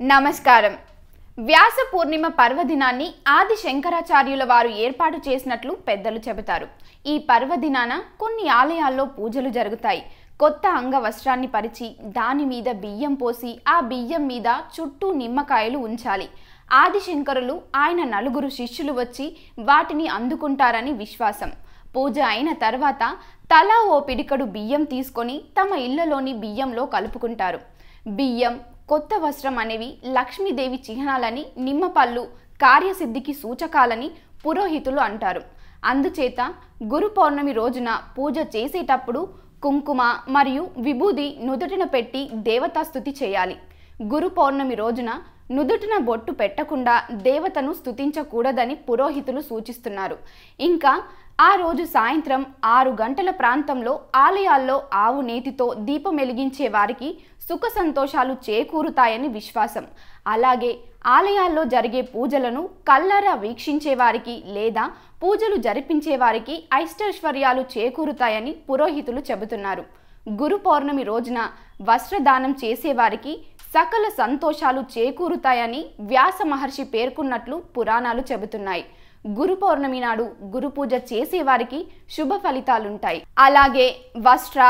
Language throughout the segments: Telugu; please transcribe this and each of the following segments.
నమస్కారం. వ్యాస పూర్ణిమ పర్వదినాన్ని ఆది శంకరాచార్యుల వారు ఏర్పాటు చేసినట్లు పెద్దలు చెబుతారు. ఈ పర్వదినాన కొన్ని ఆలయాల్లో పూజలు జరుగుతాయి. కొత్త అంగవస్త్రాన్ని పరిచి దాని మీద బియ్యం పోసి ఆ బియ్యం మీద చుట్టూ నిమ్మకాయలు ఉంచాలి. ఆదిశంకరులు ఆయన నలుగురు శిష్యులు వచ్చి వాటిని అందుకుంటారని విశ్వాసం. పూజ అయిన తర్వాత తలా ఓ పిడికడు బియ్యం తీసుకొని తమ ఇళ్ళలోని బియ్యంలో కలుపుకుంటారు. బియ్యం కొత్త వస్త్రం అనేవి లక్ష్మీదేవి చిహ్నాలని నిమ్మపళ్ళు కార్యసిద్ధికి సూచకాలని పురోహితులు అంటారు. అందుచేత గురు పౌర్ణమి రోజున పూజ చేసేటప్పుడు కుంకుమ మరియు విభూది నుదుటిన పెట్టి దేవతాస్తుతి చేయాలి. గురు పౌర్ణమి రోజున నుదుటిన బొట్టు పెట్టకుండా దేవతను స్థుతించకూడదని పురోహితులు సూచిస్తున్నారు. ఇంకా ఆ రోజు సాయంత్రం ఆరు గంటల ప్రాంతంలో ఆలయాల్లో ఆవు నేతితో దీపం వెలిగించే వారికి సుఖ సంతోషాలు చేకూరుతాయని విశ్వాసం. అలాగే ఆలయాల్లో జరిగే పూజలను కల్లారా వీక్షించే వారికి లేదా పూజలు జరిపించే వారికి ఐష్టైశ్వర్యాలు చేకూరుతాయని పురోహితులు చెబుతున్నారు. గురు పౌర్ణమి రోజున వస్త్రదానం చేసేవారికి సకల సంతోషాలు చేకూరుతాయని వ్యాస మహర్షి పేర్కొన్నట్లు పురాణాలు చెబుతున్నాయి. గురు పౌర్ణమి నాడు గురు పూజ చేసేవారికి శుభ ఫలితాలుంటాయి. అలాగే వస్త్ర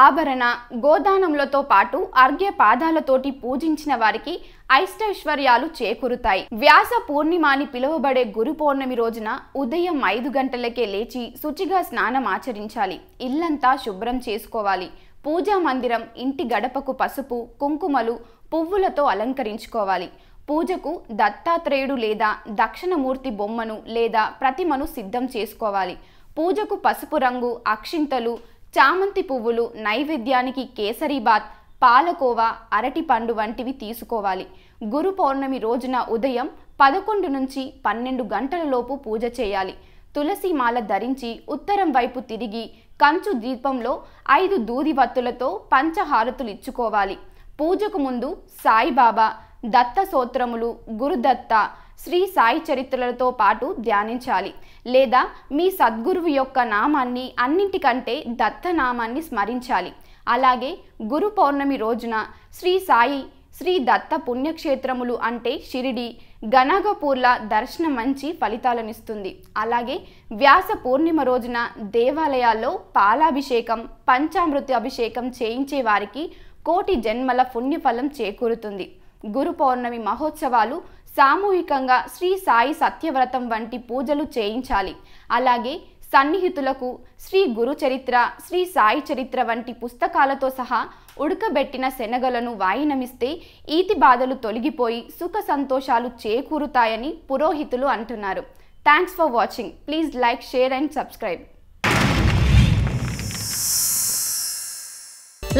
ఆభరణ గోదానములతో పాటు అర్ఘ్య పాదాలతోటి పూజించిన వారికి ఐష్టైశ్వర్యాలు చేకూరుతాయి. వ్యాస పూర్ణిమ అని పిలువబడే గురు పౌర్ణమి రోజున ఉదయం ఐదు గంటలకే లేచి శుచిగా స్నానం ఆచరించాలి. ఇల్లంతా శుభ్రం చేసుకోవాలి. పూజా మందిరం ఇంటి గడపకు పసుపు కుంకుమలు పువ్వులతో అలంకరించుకోవాలి. పూజకు దత్తాత్రేయుడు లేదా దక్షిణమూర్తి బొమ్మను లేదా ప్రతిమను సిద్ధం చేసుకోవాలి. పూజకు పసుపు రంగు అక్షింతలు చామంతి పువ్వులు నైవేద్యానికి కేసరీబాత్ పాలకోవా అరటిపండు వంటివి తీసుకోవాలి. గురు పౌర్ణమి రోజున ఉదయం పదకొండు నుంచి పన్నెండు గంటల లోపు పూజ చేయాలి. తులసి మాల ధరించి ఉత్తరం వైపు తిరిగి కంచు దీపంలో ఐదు దూదిబత్తులతో పంచహారతులు ఇచ్చుకోవాలి. పూజకు ముందు సాయిబాబా దత్త సూత్రములు గురుదత్త శ్రీ సాయి చరిత్రలతో పాటు ధ్యానించాలి. లేదా మీ సద్గురువు యొక్క నామాన్ని అన్నింటికంటే దత్త నామాన్ని స్మరించాలి. అలాగే గురు పౌర్ణమి రోజున శ్రీ సాయి శ్రీ దత్త పుణ్యక్షేత్రములు అంటే షిరిడి గణగపూర్ల దర్శనం మంచి ఫలితాలనిస్తుంది. అలాగే వ్యాస పూర్ణిమ రోజున దేవాలయాల్లో పాలాభిషేకం పంచామృత అభిషేకం చేయించే వారికి కోటి జన్మల పుణ్యఫలం చేకూరుతుంది. గురు పౌర్ణమి మహోత్సవాలు సామూహికంగా శ్రీ సాయి సత్యవ్రతం వంటి పూజలు చేయించాలి. అలాగే సన్నిహితులకు శ్రీ గురు చరిత్ర శ్రీ సాయి చరిత్ర వంటి పుస్తకాలతో సహా ఉడకబెట్టిన శనగలను వాయినమిస్తే ఈతి బాధలు తొలగిపోయి సుఖ సంతోషాలు చేకూరుతాయని పురోహితులు అంటున్నారు. Thanks for watching please like share and subscribe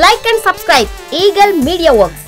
like and subscribe Eagle Media Works